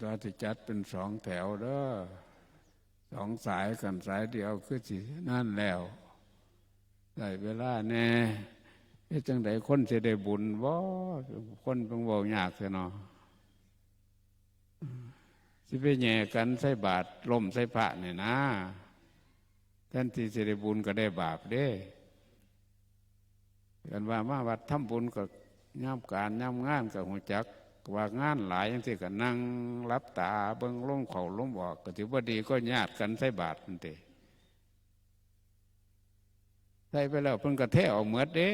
เราจะจัดเป็นสองแถวเด้อสองสายกันสายเดียวคือสินั่นแล้วได้เวลาแน่เจังไดคนจะได้บุญบ่คนต้องบอยากเสียเนาะสิไปแย่กันใส่บาตรล่มใส่พระเนี่ยนะแทนที่จะได้บุญก็ได้บาปเด้กันว่ามาวัดทำบุญก็ย่ำการย่ำงานกับหัวจัก ว่างานหลายอย่างที่ก็นั่งรับตาเบิ้งลงเขาลงบอกก็ถือว่าดีก็ญาติกันใส่บาตรนั่นเองใส่ไปแล้วเพิ่นกระเทะออกเหมือดเด้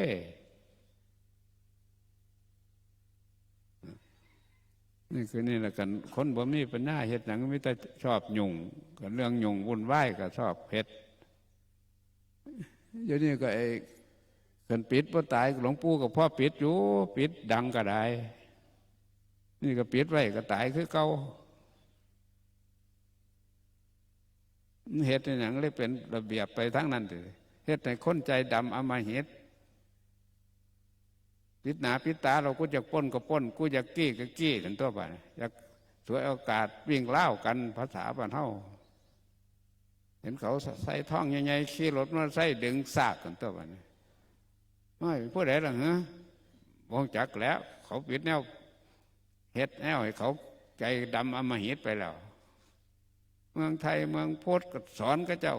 นี่คือนี่แหละกันคนบ่มีปัญญาเฮ็ดหนังมิแต่ชอบยุ่งกับเรื่องยุ่งวุ่นวายก็ชอบเฮ็ดเดี๋ยวนี้ก็ไอ้กันปิดบ่อตายหลวงปู่กับพ่อปิดอยู่ ปิดดังก็ได้ นี่ก็ปิดไว้ก็ตายคือเก่าเฮ็ดในหนังเลยเป็นระเบียบไปทั้งนั้นเลยเฮ็ดในคนใจดำอมาเฮ็ดปิดหนาปิดตาเรากูจะป้นก็ป้น กูจะกี้ก็กี้กันตัวไปอยากสวยโอกาสวิ่งเล่ากันภาษาบ้านเฮาเห็นเขาใส่ท่องใหญ่ๆขี่รถมาใส่ดึงซากกันตัวไปไม่ผู้ใดล่ะฮะวงจักแล้ว เขาปิดแนว เฮ็ดแนวให้เขาใจดำอมหิตไปแล้ว เมืองไทยเมืองพุทธก็สอนก็เจ้า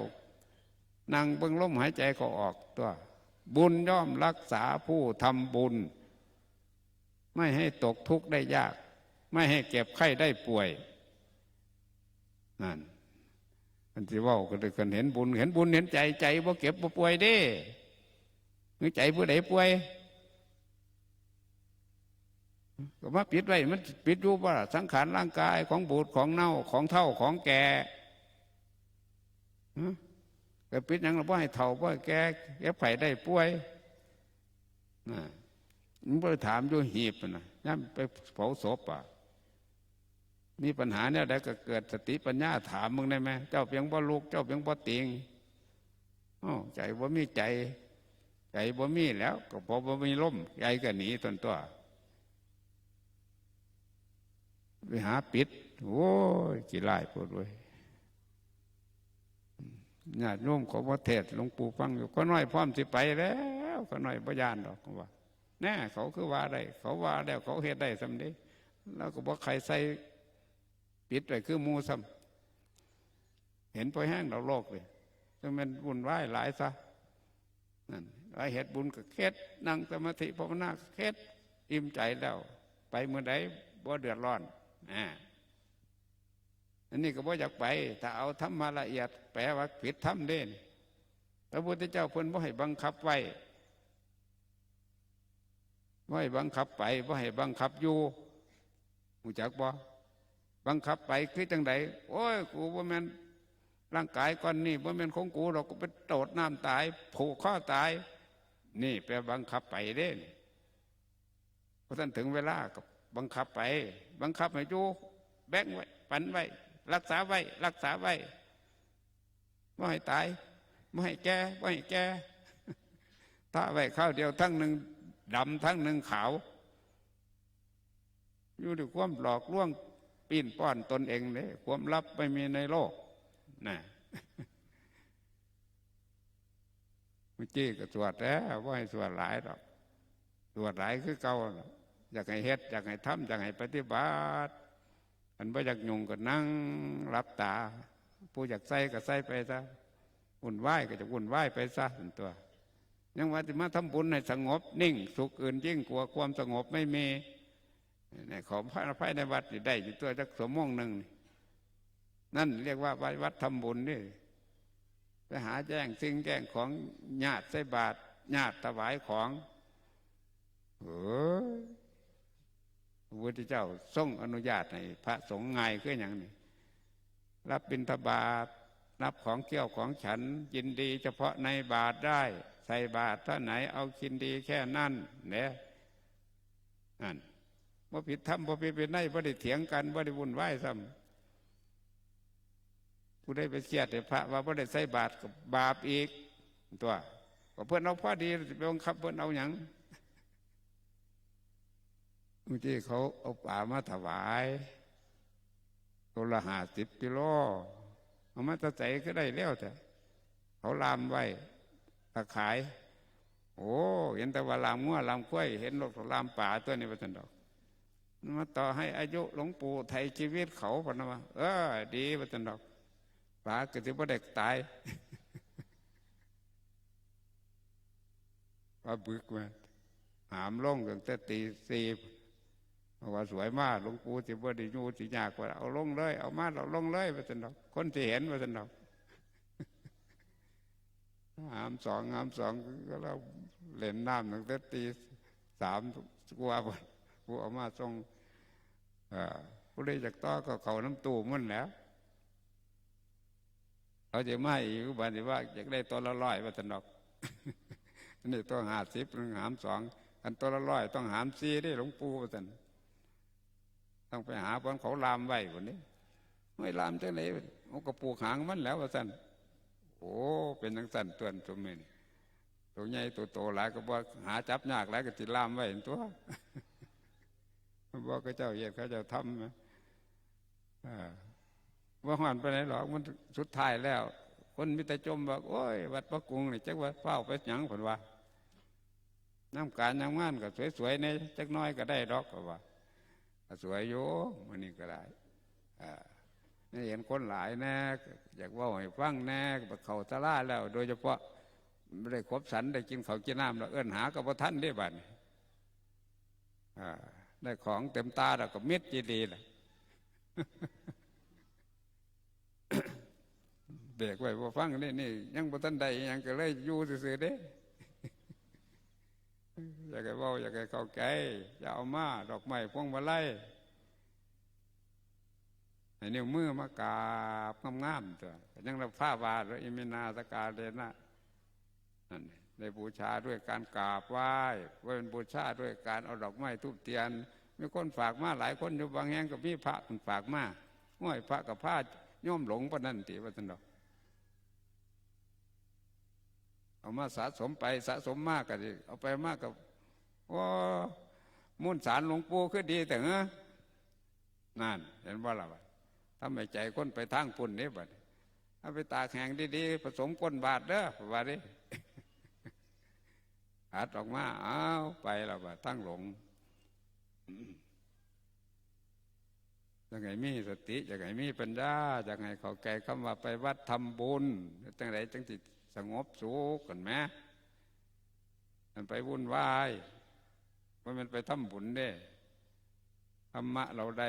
นั่งเบิ่งลมหายใจก็ออกตัว บุญย่อมรักษาผู้ทำบุญ ไม่ให้ตกทุกข์ได้ยาก ไม่ให้เก็บไข้ได้ป่วยนั่นมันที่ว่าก็เลยกันเห็นบุญ เห็นบุญเห็นใจใจบ่เก็บบ่ป่วยเด้หรือใจผู้ใดป่วย ก็มาปิดไว้มันปิดอยู่ว่า สังขารร่างกายของบูดของเน่าของเท่าของแก่ก็ปิดยังเราว่ให้เท่าว่าแก่แก่ไผ่ได้ป่วยนะมันไปถามอยู่หีบนะย่ำไปเผาศพอะมีปัญหาเนี่ยได้ก็เกิดสติปัญญาถามมึงได้ไหมเจ้าเพียงบ่ลูกเจ้าเพียงบ่ติงอ๋อใจบ่มีใจ ใจบ่มีแล้ว ก็พอบ่มีล่มใจก็หนีตนตัว ไปหาปิด โอ้ยกี่ไล่พูดเลยญาติโยมขอพระเทศหลวงปู่ฟังอยู่ก็น้อยพร้อมสิไปแล้วก็น้อยพยานดอกว่าแน่เขาคือว่าได้เขาว่าแล้วเขาเหตุได้สำเร็จแล้วก็บอกใครใส่ปิดไปคือมูซ้ำเห็นพอแห้งเราโลกเลยจะเป็นบุญไหวหลายซะนั่นหลายเหตุบุญก็เคล็ดนั่งสมาธิภาวนาเคล็ดอิ่มใจแล้ว ไปเมื่อใดบ่เดือดร้อน อ่าอันนี้ก็บ่อยากไป ถ้าเอาธรรมาละเอียด แปลว่าผิดธรรมเด่นพระพุทธเจ้าเพิ่นบ่ให้บังคับไว้บ่ให้บังคับไปบ่ให้บังคับอยู่หูจักบ่บังคับไปคือจังไดโอ้ยกูบ่แม่นร่างกายก่อนนี่บ่แม่นของกูเราก็ไปโดดน้ำตายผูกข้อตาย นี่แปลบังคับไปเด่นเพราะท่านถึงเวลากับบังคับไป บังคับให้อยู่แบ่งไว้ ปันไว้ รักษาไว้ รักษาไว้ไม่ให้ตายไม่ให้แก่ไม่ให้แก่ถ้าไว้ข้าวเดียวทั้งหนึ่งดำทั้งหนึ่งขาว อยู่ด้วยความหลอกลวงปีนป้อนตนเองเลยความลับไม่มีในโลกนะมื่อกี้ก็สวดแล้วว่าให้สวดหลายหรอกสวดหลายคือเก่า อยากให้เฮ็ดอยากให้ทำอยากให้ปฏิบัติอันบ่อยากยุ่งก็นั่งรับตา ผู้อยากใส่ก็ใส่ไปซะวุ่นวายก็จะวุ่นวายไปซะตัว ยังว่าจะมาทำบุญให้สงบ นิ่ง สุขอื่นยิ่งกว่าความสงบไม่มีในขอพระพายในวัดได้อยู่ตัวจักสมมงหนึ่งนั่นเรียกว่าวัดทำบุญนี่ไปหาแจ้งสิ่งแจ้งของญาติใส่บาตรญาติถวายของเออ ระพุทธเจ้าทรงอนุญาตให้พระสงฆ์ง่ายขึ้นอย่างนี้รับบิณฑบาตรับของเกี่ยวของฉันยินดีเฉพาะในบาทได้ ใส่บาทถ้าไหนเอากินดีแค่นั้นเนี่ยนั่นบ่ผิดทำบ่ผิดเป็นไนบ่ได้เถียงกันบ่ได้วุ่นวายซ้ำผู้ได้ไปเสียดพระ ว่าบ่ได้ใส่บาทกับบาปอีก ตัวก็เพื่อนเอาพอดีไปบังคับเพื่อนเอาอย่าง บางทีเขาเอาป่ามาถวายตัวละหาสิบกิโลเอามาตะใส่ก็ได้แล้วแต่เขาลามไว้ตะขาย โอ้เห็นแต่ว่าลามงัวลามกล้วย เห็นนกลามป่าตัวนี้ว่าสันดอกมาต่อให้อายุหลวงปู่ไทยชีวิตเขาพนนะว่าเออ ดีว่าสันดอกป่าก็ถือว่าเด็กตายว่าบึกมาหามลงตั้งแต่ตีสี่ ว่าสวยมากหลวงปู่สิบ่ได้อยูสิยากกว่าเอาลงเลย เอามาเราลงเลยว่าสันดอกคนที่เห็นว่าสันดอกหามสองหามสองก็เราเล่นน้ำตั้งแต่ตีสามกว่าพุ่นผู้เอามาส่งเอ่อผู้ใดจากต่อก็เขาน้ำตูมันแล้วเขาจะไม่อีกบันนี้ว่าอยากได้ตัวละร้อยว่าสันดอกนนี้ต้องหาสิบหนึ่งหามสองอันตัวละร้อยต้องหามสี่ได้หลวงปู่ว่าสัน ต้องไปหาบนเขาลามไว้คนนี้ไม่ลามจังไหนเอากระปูกหางมันแล้วว่าสันโอ้เป็นทังสันตัวนตัวเมนตัวใหญ่ตัวโตหลายก็บอกหาจับยากหลายก็ติลามไว้เห็นตัวบอกก็เจ้าเหยียดเขาเจ้าทำนะอ่าว่าหอนไปไหนหรอกมันสุดท้ายแล้ว คนมิตรจมบอกโอ้ยวัดพระกรุงนี่จักว่าเฝ้าไปหยังผลว่าน้ำการน้ำงานก็สวยๆในจักหน้อยก็ได้ดอกก็ว่าก็ สวยอยู่มันนี่ก็ได้อ่านี่เห็นคนหลายแน่อยากว่าให้ฟังแน่เขาตะล่าแล้ว โดยเฉพาะไม่ได้ครบสันได้กินเขากินน้ำแล้วเอื้อนหากับพระท่านได้บัดนี้อ่าได้ของเต็มตาแล้วก็ม็ดจีดีละเบรกไว้พอฟังนี่นี่ยังบ่ทันใดหยังก็เลยอยู่ซื่อๆเด้ อยากให้เว้าอยากให้เข้าใจอย่าเอามาดอกไม้พวงมาลัยให้นิ้วมือมากาบงามๆตัวยังรับผ้าวาดแล้วอิมินาสกาเลนะนั่นได้บูชาด้วยการกราบไหว้ว่าเป็นบูชาด้วยการเอาดอกไม้ทุบเทียน มีคนฝากมาหลายคนอยู่บางแห่งก็มีพระคนฝากมาห้อยพระกับผ้าย่อมหลงปะนันติว่าสันดอก เอามาสะสมไปสะสมมากก็ดิเอาไปมากกับว่ามุ่นสารหลวงปู่คือดีแต่เงอนั่นเห็นว่าล่ะบัดทำให้ใจคนไปทางปุ่นนี่บัดเอาไปตากแห้งดีๆผสมก้นบาทเด้อว่าดิหัดออกมาเอาไปล้วบัดทั้งหลงจะไงมีสติจะไงมีปัญญาจะไงเขาแก่คำว่าไปวัดทำบุญจังไรจังติ สงบสุขกันไหมมันไปวุ่นวายว่ามันไปทำบุญเด้ธรรมะเราได้